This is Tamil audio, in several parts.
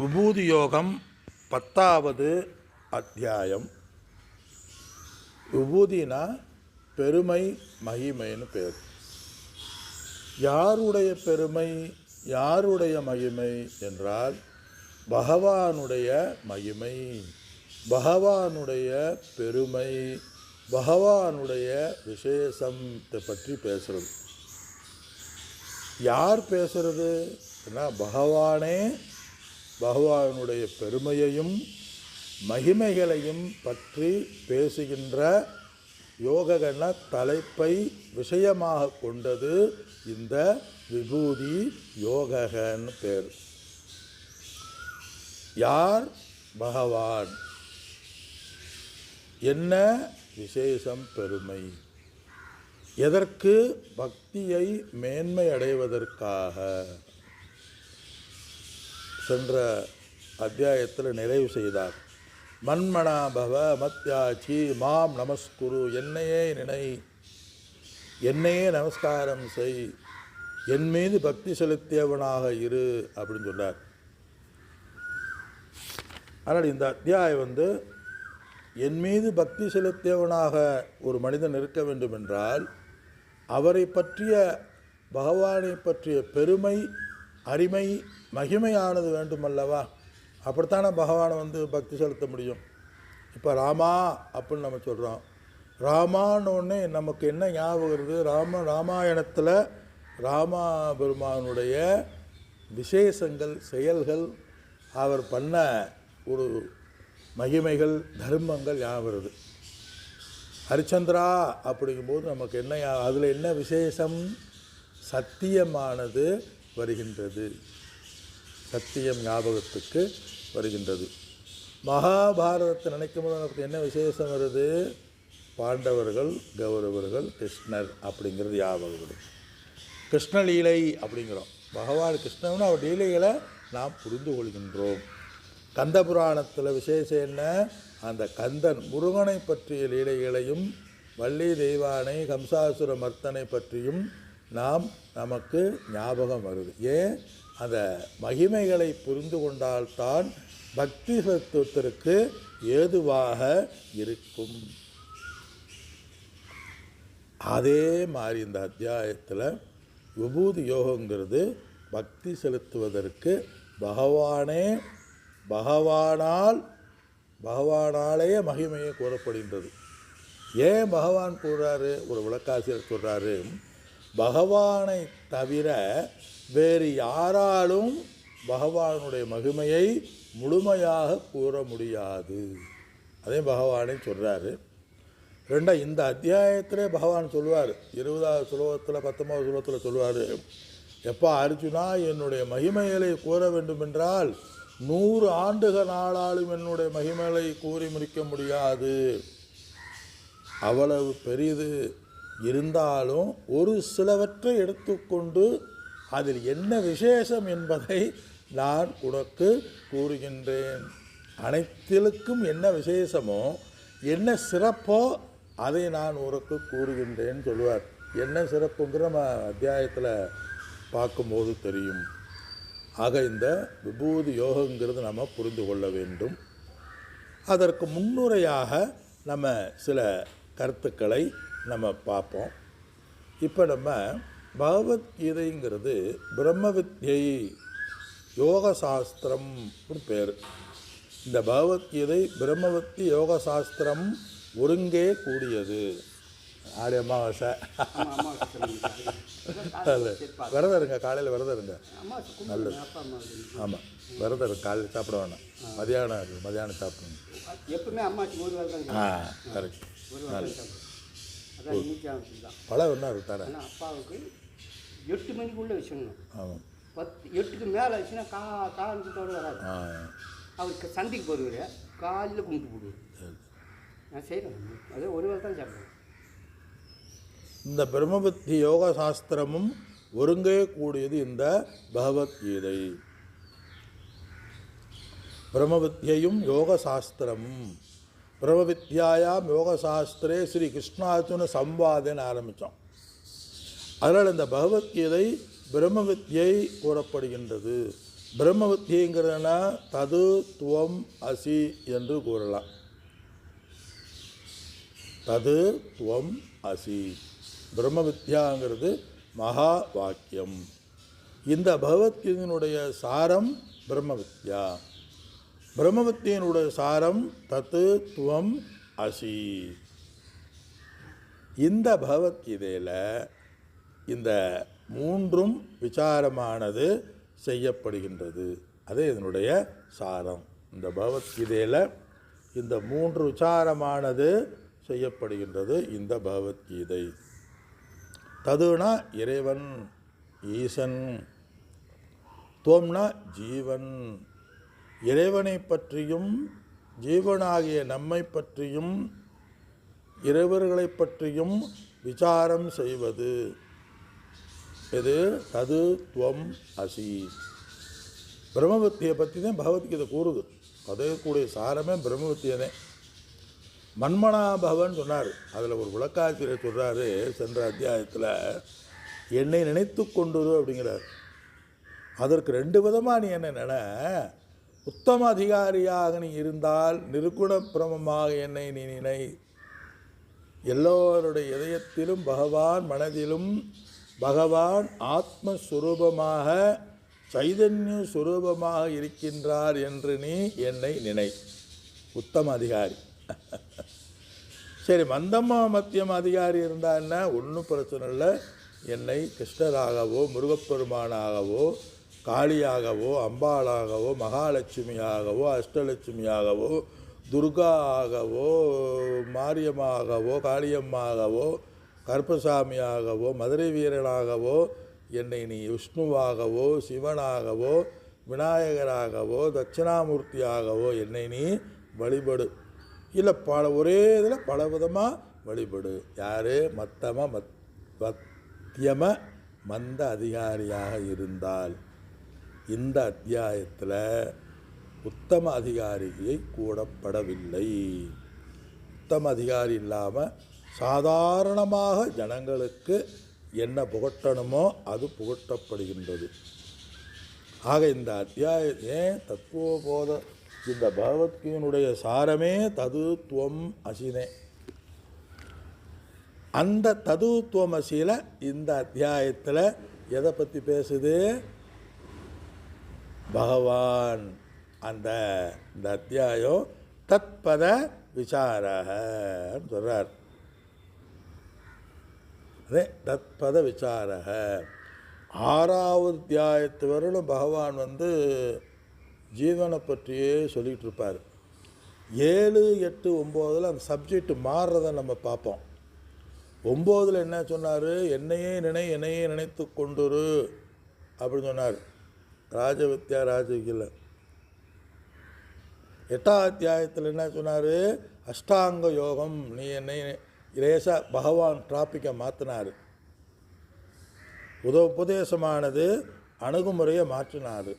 விபூதி யோகம் பத்தாவது அத்தியாயம். விபூதினா பெருமை மகிமைன்னு பேர். யாருடைய பெருமை யாருடைய மகிமை என்றால் பகவானுடைய மகிமை பகவானுடைய பெருமை பகவானுடைய விசேஷத்தை பற்றி பேசுகிறது யார் பேசுறது? ஏன்னா பகவானே பகவானுடைய பெருமையையும் மகிமைகளையும் பற்றி பேசுகின்ற யோககன தலைப்பை விஷயமாக கொண்டது இந்த விபூதி யோககன் பேர். யார்? பகவான். என்ன விசேஷம் பெருமை? எதற்கு பக்தியை மேன்மை அடைவதற்காக சென்ற அத்தியாயத்தில் நிறைவு செய்தார். மன்மனா பவ மத்யாச்சி மாம் நமஸ்குரு என்னையே நினை என்னையே நமஸ்காரம் செய் என் மீது பக்தி செலுத்தியவனாக இரு அப்படின்னு சொன்னார் ஆனால் இந்த அத்தியாயம் வந்து என் மீது பக்தி செலுத்தியவனாக ஒரு மனிதன் இருக்க வேண்டும் என்றால் அவரை பற்றிய பகவானை பற்றிய பெருமை அருமை மகிமையானது வேண்டுமல்லவா? அப்படித்தானே பகவானை வந்து பக்தி செலுத்த முடியும். இப்போ ராமா அப்படின்னு நம்ம சொல்கிறோம் ராமானோடனே ஒன்று நமக்கு என்ன ஞாபகம் வருது ராம ராமாயணத்தில் ராமா பெருமானுடைய விசேஷங்கள் செயல்கள் அவர் பண்ண ஒரு மகிமைகள் தர்மங்கள் ஞாபகம் வருது. ஹரிச்சந்திரா அப்படிங்கும்போது நமக்கு என்ன அதில் என்ன விசேஷம்? சத்தியமானது வருகின்றது. சத்தியம் ஞாபகத்துக்கு வருகின்றது. மகாபாரதத்தை நினைக்கும் போது நமக்கு என்ன விசேஷம் வருது? பாண்டவர்கள் கௌரவர்கள் கிருஷ்ணர் அப்படிங்கிறது ஞாபகம் வருது கிருஷ்ணலீலை அப்படிங்கிறோம். பகவான் கிருஷ்ணன் அவர் லீலைகளை நாம் புரிந்து கொள்கின்றோம். கந்த புராணத்தில் விசேஷம் என்ன? அந்த கந்தன் முருகனை பற்றிய லீலைகளையும் வள்ளி தெய்வானை கம்சாசுர மர்த்தனை பற்றியும் நாம் நமக்கு ஞாபகம் வருது. ஏன்? அந்த மகிமைகளை புரிந்து கொண்டால்தான் பக்தி தத்துவத்திற்கு ஏதுவாக இருக்கும். அதே மாதிரி இந்த அத்தியாயத்தில் விபூதி யோகங்கிறது பக்தி செலுத்துவதற்கு பகவானே பகவானால் பகவானாலேயே மகிமையை கூறப்படுகின்றது. ஏன் பகவான் கூறாரு? ஒரு விளக்காசிரியர் சொல்கிறாரு பகவானை தவிர வேறு யாராலும் பகவானுடைய மகிமையை முழுமையாக கூற முடியாது. அதே பகவானே சொல்கிறாரு ரெண்டா இந்த அத்தியாயத்திலே பகவான் சொல்லுவார் இருபதாவது சுலோகத்தில் பத்தொம்பது சுலோகத்தில் சொல்லுவார் எப்போ அர்ஜுனா என்னுடைய மகிமைகளை கூற வேண்டுமென்றால் நூறு ஆண்டுகள் நாளாலும் என்னுடைய மகிமைகளை கூறி முடிக்க முடியாது. அவ்வளவு பெரிது. இருந்தாலும் ஒரு சிலவற்றை எடுத்துக்கொண்டு அதில் என்ன விசேஷம் என்பதை நான் உனக்கு கூறுகின்றேன். அனைத்திலுக்கும் என்ன விசேஷமோ என்ன சிறப்போ அதை நான் உனக்கு கூறுகின்றேன் சொல்லுவார் என்ன சிறப்புங்கிற நம்ம அத்தியாயத்தில் பார்க்கும்போது தெரியும். ஆக இந்த விபூதி யோகங்கிறது நம்ம புரிந்து கொள்ள வேண்டும். அதற்கு முன்னுரையாக நம்ம சில கருத்துக்களை நம்ம பார்ப்போம். இப்போ நம்ம பகவத்கீதைங்கிறது பிரம்ம வித்யை யோக சாஸ்திரம் பேர். இந்த பகவத்கீதை பிரம்மவத்தி யோக சாஸ்திரம் ஒருங்கே கூடியது. ஆடி அமாவாசை. நல்லது விரதம் இருங்க காலையில் விரதம் இருங்க நல்லது. ஆமாம் விரதம் இருங்க காலையில் சாப்பிட வேணாம். மதியானம் மதியானம் சாப்பிடணும். எப்பவுமே ஆ கரெக்ட் சாப்பிடுவேன். அதான் இன்னைக்கு தான் பழம் என்ன தரேன் ஆனால் அப்பாவுக்கு எட்டு மணிக்குள்ளே வச்சிடணும். ஆமாம் பத்து எட்டுக்கு மேலே வச்சுன்னா கா காலத்தோடு வராது. அவருக்கு சந்தைக்கு போடுவார் காலையில் கும்பிட்டு போடுவார். நான் செய்கிறேன் அதே ஒரு வேலை தான் சாப்பிடுவேன். இந்த பிரம்மபுத்தி யோக சாஸ்திரமும் ஒருங்கே கூடியது இந்த பகவத்கீதை. பிரம்மவித்யையும் யோக சாஸ்திரமும். பிரம்மவித்யாயாம் யோக சாஸ்திரே ஸ்ரீ கிருஷ்ணார்ஜுன சம்வாதன்னு ஆரம்பித்தோம். அதனால் இந்த பகவத்கீதை பிரம்ம வித்யை கூறப்படுகின்றது. பிரம்ம வித்யைங்கிறதுனா தது துவம் அசி என்று கூறலாம். தது துவம் அசி. பிரம்ம வித்யாங்கிறது மகா வாக்கியம். இந்த பகவத்கீதையினுடைய சாரம் பிரம்ம வித்யா பிரம்மவத்தியனுடைய சாரம் தத்து துவம் அசி. இந்த பகவத்கீதையில் இந்த மூன்றும் விசாரமானது செய்யப்படுகின்றது. அது இதனுடைய சாரம். இந்த பகவத்கீதையில் இந்த மூன்று விசாரமானது செய்யப்படுகின்றது இந்த பகவத்கீதை. ததுனா இறைவன் ஈசன் துவம்னா ஜீவன் இறைவனை பற்றியும் ஜீவனாகிய நம்மை பற்றியும் இறைவர்களை பற்றியும் விசாரம் செய்வது. இது தது துவம் அசி. பிரம்மபத்தியை பற்றி தான் பகவத்கீதை கூறுது. அதற்குடைய சாரமே பிரம்மபத்தியனே. மன்மனா பவன் சொன்னார். அதில் ஒரு விளக்காசிரியர் சொல்கிறாரு சென்ற அத்தியாயத்தில் என்னை நினைத்து கொண்டுரு அப்படிங்கிறார். அதற்கு ரெண்டு விதமாக நீ என்ன நினை? உத்தம அதிகாரியாக நீ இருந்தால் நிருகுண பிரமமாக என்னை நீ நினை. எல்லோருடைய இதயத்திலும் பகவான் மனதிலும் பகவான் ஆத்மஸ்வரூபமாக சைதன்ய சுரூபமாக இருக்கின்றார் என்று நீ என்னை நினை. உத்தம அதிகாரி. சரி மந்தம்மா மத்தியம் அதிகாரி இருந்தா என்ன? ஒன்றும் பிரச்சனை இல்லை. என்னை கிருஷ்ணராகவோ முருகப்பெருமானாகவோ காளியாகவோ அம்பாளாகவோ மகாலட்சுமியாகவோ அஷ்டலட்சுமியாகவோ துர்கா ஆகவோ மாரியம்மாகவோ காளியம்மாகவோ கருப்பசாமியாகவோ மதுரை வீரனாகவோ என்னை நீ விஷ்ணுவாகவோ சிவனாகவோ விநாயகராகவோ தட்சிணாமூர்த்தியாகவோ என்னை நீ வழிபடு. இல்லை பல ஒரே இதில் பல விதமாக வழிபடு. யார்? மத்தம மத் மத்தியம மந்த அதிகாரியாக இருந்தால். இந்த அத்தியாயத்தில் உத்தம அதிகாரியை கூடப்படவில்லை. உத்தம அதிகாரி இல்லாமல் சாதாரணமாக ஜனங்களுக்கு என்ன புகட்டணுமோ அது புகட்டப்படுகின்றது. ஆக இந்த அத்தியாயம் ஏன் தத்துவபோத இந்த பகவத்கீனுடைய சாரமே ததுத்துவம் அசினே. அந்த ததுத்துவம் அசியில் இந்த அத்தியாயத்தில் எதை பற்றி பேசுது? பகவான் அந்த இந்த அத்தியாயம் தத்பத விசாரன்னு சொல்கிறார் அதே தத்பத விசாரக ஆறாவது அத்தியாயத்து வரலும் பகவான் வந்து ஜீவனை பற்றியே சொல்லிகிட்டு இருப்பார். ஏழு எட்டு ஒம்போதில் அந்த சப்ஜெக்ட் மாறுறதை நம்ம பார்ப்போம். ஒம்போதில் என்ன சொன்னார்? என்னையே நினை என்னையே நினைத்து கொண்டுரு அப்படின்னு சொன்னார். ராஜவித்யா ராஜவிகில எட்டாம் அத்தியாயத்தில் என்ன சொன்னார்? அஷ்டாங்க யோகம். நீ என்னை லேசாக பகவான் டிராபிக்கை மாற்றினார் உத உபதேசமானது அணுகுமுறையை மாற்றினார்.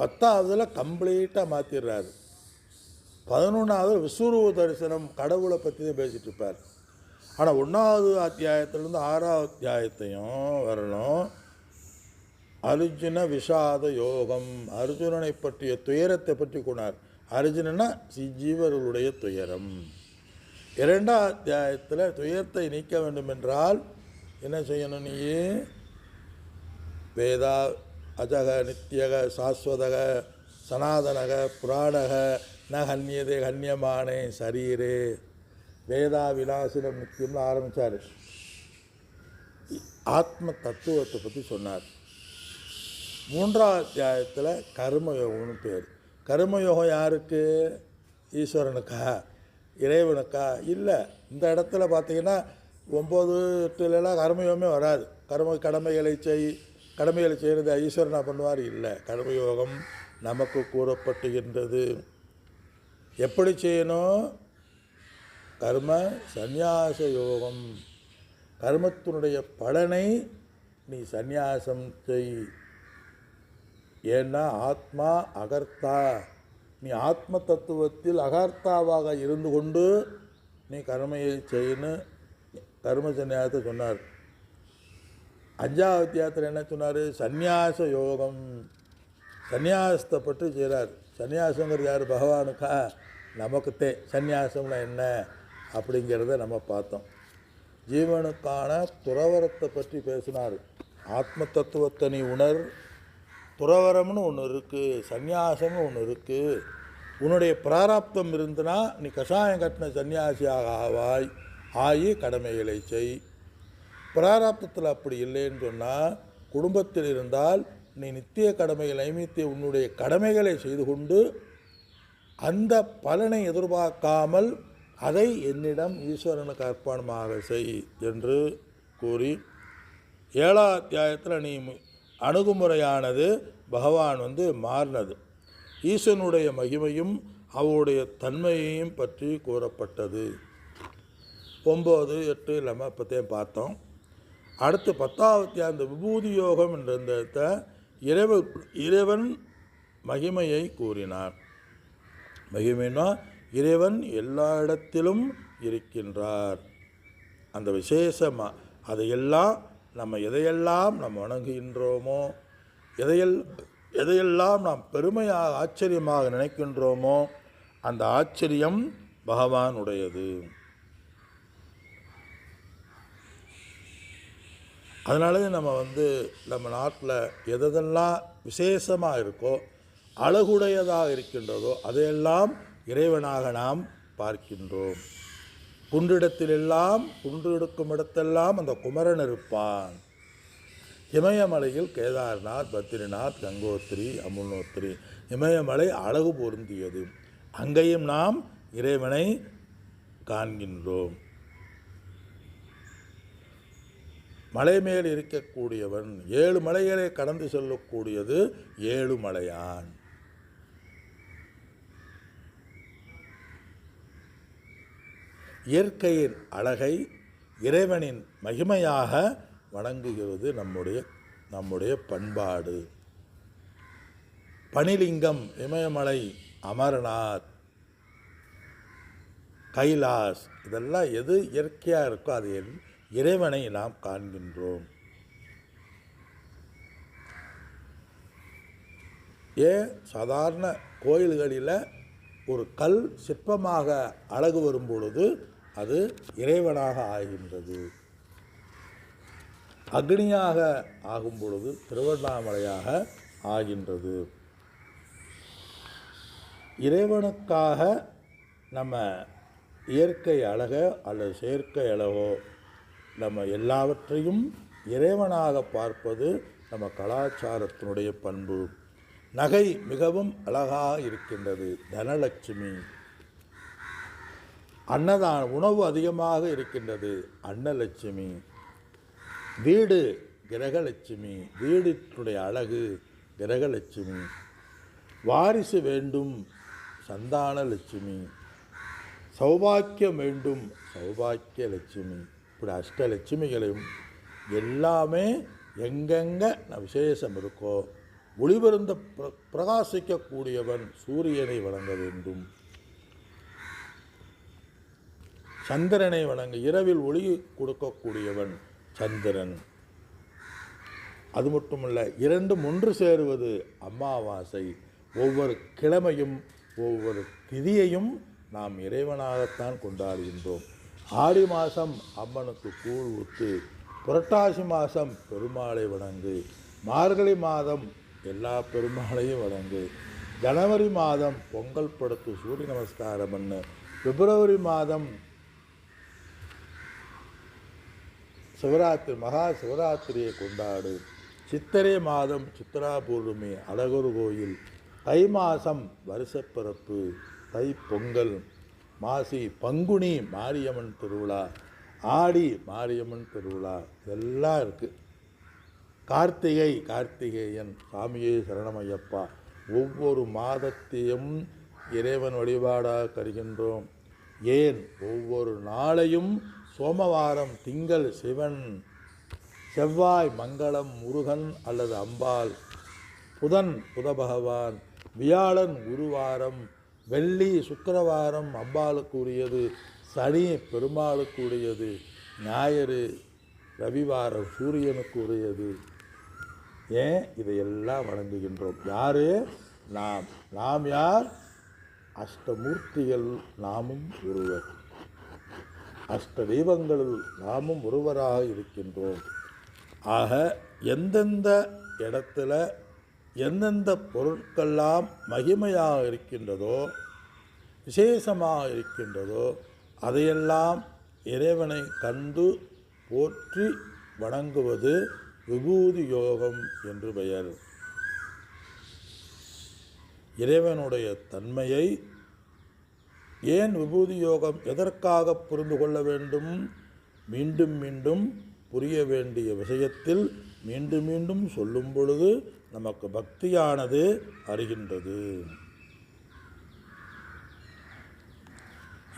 பத்தாவதில் கம்ப்ளீட்டாக மாற்றிடுறாரு பதினொன்றாவது விஸ்வரூப தரிசனம் கடவுளை பற்றி தான் பேசிகிட்டு இருப்பார். ஆனால் ஒன்றாவது அத்தியாயத்திலேருந்து ஆறாவது அத்தியாயத்தையும் வரணும். அர்ஜுன விஷாத யோகம். அர்ஜுனனை பற்றிய துயரத்தை பற்றி கொண்டார் அர்ஜுனனா சி- ஜீவர்களுடைய துயரம். இரண்டாம் அத்தியாயத்தில் துயரத்தை நீக்க வேண்டும் என்றால் என்ன செய்யணும் நீ? வேதா அஜக நித்தியக சாஸ்வதக சனாதனக புராணக ந ஹன்யதே ஹன்யமானே சரீரே. வேதா விலாசினம் நித்தியம்னு ஆரம்பித்தார் ஆத்ம தத்துவத்தை பற்றி சொன்னார். மூன்றாம் அத்தியாயத்தில் கர்மயோகம்னு பேர். கர்மயோகம் யாருக்கு? ஈஸ்வரனுக்கா? இறைவனுக்கா? இல்லை இந்த இடத்துல பார்த்தீங்கன்னா ஒம்பது எட்டுலலாம் கர்மயோகமே வராது. கர்ம கடமைகளை செய் கடமைகளை செய்கிறது ஈஸ்வரனா பண்ணுவார்? இல்லை. கர்மயோகம் நமக்கு கூறப்பட்டுகின்றது. எப்படி செய்யணும்? கர்ம சந்நியாச யோகம். கர்மத்தினுடைய பலனை நீ சந்நியாசம் செய். ஏன்னா ஆத்மா அகர்த்தா. நீ ஆத்ம தத்துவத்தில் அகர்த்தாவாக இருந்து கொண்டு நீ கர்மையை செய்யணும் கர்ம சந்நியாசத்தை சொன்னார். அஞ்சாவது அத்தியாயத்தில் என்ன சொன்னார்? சந்நியாச யோகம். சந்நியாசத்தை பற்றி செய்கிறார் சந்நியாசங்கிறது யார்? பகவானுக்கா? நமக்குத்தே. சந்நியாசம்னா என்ன? அப்படிங்கிறத நம்ம பார்த்தோம். ஜீவனுக்கான துறவரத்தை பற்றி பேசினார். ஆத்ம தத்துவத்தை நீ உணர் துறவரம்னு ஒன்று இருக்குது சந்நியாசம்னு ஒன்று இருக்குது உன்னுடைய பிராராப்தம் இருந்துனா நீ கஷாயம் கட்டின சன்னியாசியாக ஆவாய். ஆகி கடமைகளை செய். பிராராப்தத்தில் அப்படி இல்லைன்னு சொன்னால் குடும்பத்தில் இருந்தால் நீ நித்திய கடமைகள் ஐமித்திய உன்னுடைய கடமைகளை செய்து கொண்டு அந்த பலனை எதிர்பார்க்காமல் அதை என்னிடம் ஈஸ்வரனுக்கு அர்ப்பணமாக செய் என்று கூறி ஏழா அத்தியாயத்தில் நீ அணுகுமுறையானது பகவான் வந்து மாறினது. ஈசனுடைய மகிமையும் அவருடைய தன்மையையும் பற்றி கூறப்பட்டது. ஒம்பது எட்டு இல்லாமல் இப்போத்தையும் பார்த்தோம். அடுத்து பத்தாவது அந்த விபூதி யோகம் என்ற இறைவ இறைவன் இறைவன் மகிமையை கூறினார். மகிமைனா இறைவன் எல்லா இடத்திலும் இருக்கின்றார். அந்த விசேஷமாக அதையெல்லாம் நம்ம எதையெல்லாம் நாம் வணங்குகின்றோமோ எதையெல் எதையெல்லாம் நாம் பெருமையாக ஆச்சரியமாக நினைக்கின்றோமோ அந்த ஆச்சரியம் பகவானுடையது. அதனாலே நம்ம வந்து நம்ம நாட்டில் எதெல்லாம் விசேஷமாக இருக்கோ அழகுடையதாக இருக்கின்றதோ அதையெல்லாம் இறைவனாக நாம் பார்க்கின்றோம். குன்றிடத்திலெல்லாம் குன்று எடுக்கும் இடத்தெல்லாம் அந்த குமரன் இருப்பான். இமயமலையில் கேதார்நாத் பத்ரிநாத் கங்கோத்ரி அமுனோத்ரி இமயமலை அழகு பொருந்தியது. அங்கேயும் நாம் இறைவனை காண்கின்றோம். மலை மேல் இருக்கக்கூடியவன் ஏழு மலைகளை கடந்து செல்லக்கூடியது ஏழு மலையான். இயற்கையின் அழகை இறைவனின் மகிமையாக வணங்குகிறது நம்முடைய நம்முடைய பண்பாடு. பனிலிங்கம் இமயமலை அமர்நாத் கைலாஸ் இதெல்லாம் எது இயற்கையாக இருக்கோ அது இறைவனை நாம் காண்கின்றோம். ஏன் சாதாரண கோயில்களில் ஒரு கல் சிற்பமாக அழகு வரும் பொழுது அது இறைவனாக ஆகின்றது. அக்னியாக ஆகும் பொழுது திருவண்ணாமலையாக ஆகின்றது. இறைவனுக்காக நம்ம இயற்கை அழக அல்லது செயற்கை அழகோ நம்ம எல்லாவற்றையும் இறைவனாக பார்ப்பது நம்ம கலாச்சாரத்தினுடைய பண்பு. நகை மிகவும் அழகாக இருக்கின்றது. தனலட்சுமி அன்னதான உணவு அதிகமாக இருக்கின்றது. அன்னலட்சுமி வீடு கிரகலட்சுமி வீடினுடைய அழகு கிரகலட்சுமி வாரிசு வேண்டும் சந்தான லட்சுமி சௌபாக்கியம் வேண்டும் சௌபாக்கிய லட்சுமி. இப்படி அஷ்டலட்சுமிகளையும் எல்லாமே எங்கெங்கே விசேஷம் இருக்கோ ஒளிபிருந்த பிர பிரகாசிக்கக்கூடியவன் சூரியனை வழங்க வேண்டும். சந்திரனை வணங்க. இரவில் ஒளி கொடுக்கக்கூடியவன் சந்திரன். அது மட்டுமல்ல இரண்டும் ஒன்று சேருவது அமாவாசை. ஒவ்வொரு கிழமையும் ஒவ்வொரு திதியையும் நாம் இறைவனாகத்தான் கொண்டாடுகின்றோம். ஆடி மாதம் அம்மனுக்கு கூழ் ஊத்து புரட்டாசி மாதம் பெருமாளை வணங்கு. மார்கழி மாதம் எல்லா பெருமாளையும் வணங்கு. ஜனவரி மாதம் பொங்கல் படுத்து சூரிய நமஸ்காரம் பண்ணு பிப்ரவரி மாதம் சிவராத்திரி மகா சிவராத்திரியை கொண்டாடு. சித்திரை மாதம் சித்ரா பூர்ணமி அழகர் கோயில். தை மாதம் வருஷப்பிறப்பு தை பொங்கல். மாசி பங்குனி மாரியம்மன் திருவிழா. ஆடி மாரியம்மன் திருவிழா. இதெல்லாம் இருக்குது கார்த்திகை கார்த்திகேயன் சாமியே சரணமையப்பா. ஒவ்வொரு மாதத்தையும் இறைவன் வழிபாடாக கருகின்றோம். ஏன்? ஒவ்வொரு நாளையும் சோமவாரம் திங்கள் சிவன் செவ்வாய் மங்களம் முருகன் அல்லது அம்பாள் புதன் புதபகவான் வியாழன் குருவாரம் வெள்ளி சுக்கரவாரம் அம்பாளுக்கு உரியது சனி பெருமாளுக்கு உரியது ஞாயிறு ரவிவாரம் சூரியனுக்கு உரியது ஏன்? இதையெல்லாம் வணங்குகின்றோம். யார்? நாம். நாம் யார்? அஷ்டமூர்த்திகள். நாமும் ஒருவர். அஷ்ட தெய்வங்களுள் நாமும் ஒருவராக இருக்கின்றோம். ஆக எந்தெந்த இடத்துல எந்தெந்த பொருட்கள்லாம் மகிமையாக இருக்கின்றதோ விசேஷமாக இருக்கின்றதோ அதையெல்லாம் இறைவனை கண்டு போற்றி வணங்குவது விபூதி யோகம் என்று பெயர். இறைவனுடைய தன்மையை ஏன் விபூதி யோகம் எதற்காக புரிந்து கொள்ள வேண்டும்? மீண்டும் மீண்டும் புரிய வேண்டிய விஷயத்தில் மீண்டும் மீண்டும் சொல்லும் பொழுது நமக்கு பக்தியானது அறிகின்றது.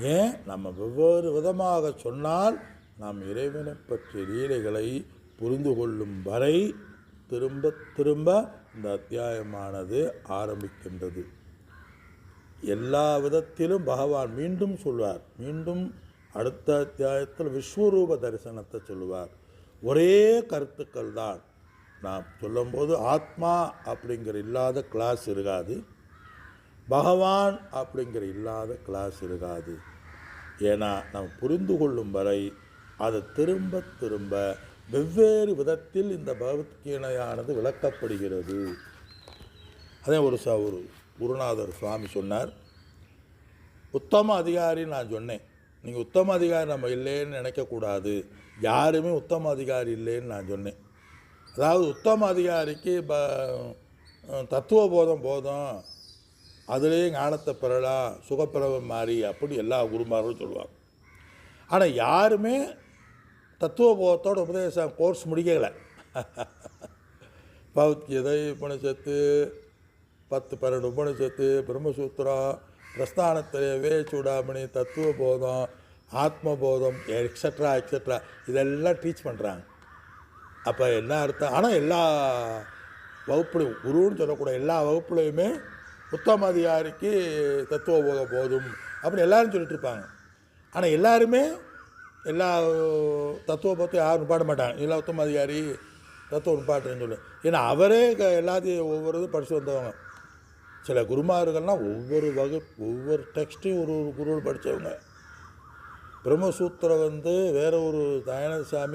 ஏன்? நம்ம வெவ்வேறு விதமாக சொன்னால் நாம் இறைவனை பற்றிய லீலைகளை புரிந்து கொள்ளும் வரை திரும்ப திரும்ப இந்த அத்தியாயமானது ஆரம்பிக்கின்றது. எல்லா விதத்திலும் பகவான் மீண்டும் சொல்வார். மீண்டும் அடுத்த அத்தியாயத்தில் விஸ்வரூப தரிசனத்தை சொல்லுவார். ஒரே கருத்துக்கள் தான். நாம் சொல்லும்போது ஆத்மா அப்படிங்கிற இல்லாத கிளாஸ் இருக்காது. பகவான் அப்படிங்கிற இல்லாத கிளாஸ் இருக்காது. ஏன்னா நாம் புரிந்து கொள்ளும் வரை அது திரும்ப திரும்ப வெவ்வேறு விதத்தில் இந்த பகவத்கீதையானது விளக்கப்படுகிறது. அதே ஒரு ச ஒரு குருநாதர் சுவாமி சொன்னார் உத்தம அதிகாரி நான் சொன்னேன். நீங்கள் உத்தம அதிகாரி நம்ம இல்லைன்னு நினைக்கக்கூடாது. யாருமே உத்தம அதிகாரி இல்லைன்னு நான் சொன்னேன். அதாவது உத்தம அதிகாரிக்கு ப தத்துவ போதம் போதும். அதுலேயே ஞானத்தை பெறலாம் சுகப்பிரவம் மாறி அப்படி எல்லா குருமார்களும் சொல்லுவாங்க. ஆனால் யாருமே தத்துவ போதத்தோட உபதேசம் கோர்ஸ் முடிக்கலை. எதை உபனிஷத்து பத்து பன்னெண்டு உபனிஷத்து பிரம்மசூத்திரம் பிரஸ்தானத்திலே சூடாமணி தத்துவ போதம் ஆத்மபோதம் எக்ஸட்ரா எக்ஸட்ரா இதெல்லாம் டீச் பண்ணுறாங்க அப்போ என்ன அர்த்தம்? ஆனால் எல்லா வகுப்புலையும் குருன்னு சொல்லக்கூடிய எல்லா வகுப்புலையுமே உத்தம அதிகாரிக்கு தத்துவ போக போதும் அப்படின்னு எல்லாரும் சொல்லிட்டு இருப்பாங்க. ஆனால் எல்லாருமே எல்லா தத்துவ பற்றி யாரும் பாட மாட்டாங்க. எல்லா உத்தம அதிகாரி தத்துவம் நிப்பாட்டுன்னு சொல்லி. ஏன்னா அவரே க- எல்லாத்தையும் ஒவ்வொரு இது படித்து வந்தவங்க. சில குருமார்கள்லாம் ஒவ்வொரு வகு ஒவ்வொரு டெக்ஸ்ட்டையும் ஒரு ஒரு குரு படித்தவங்க பிரம்மசூத்திரம் வந்து வேற ஒரு தயானந்த சாமி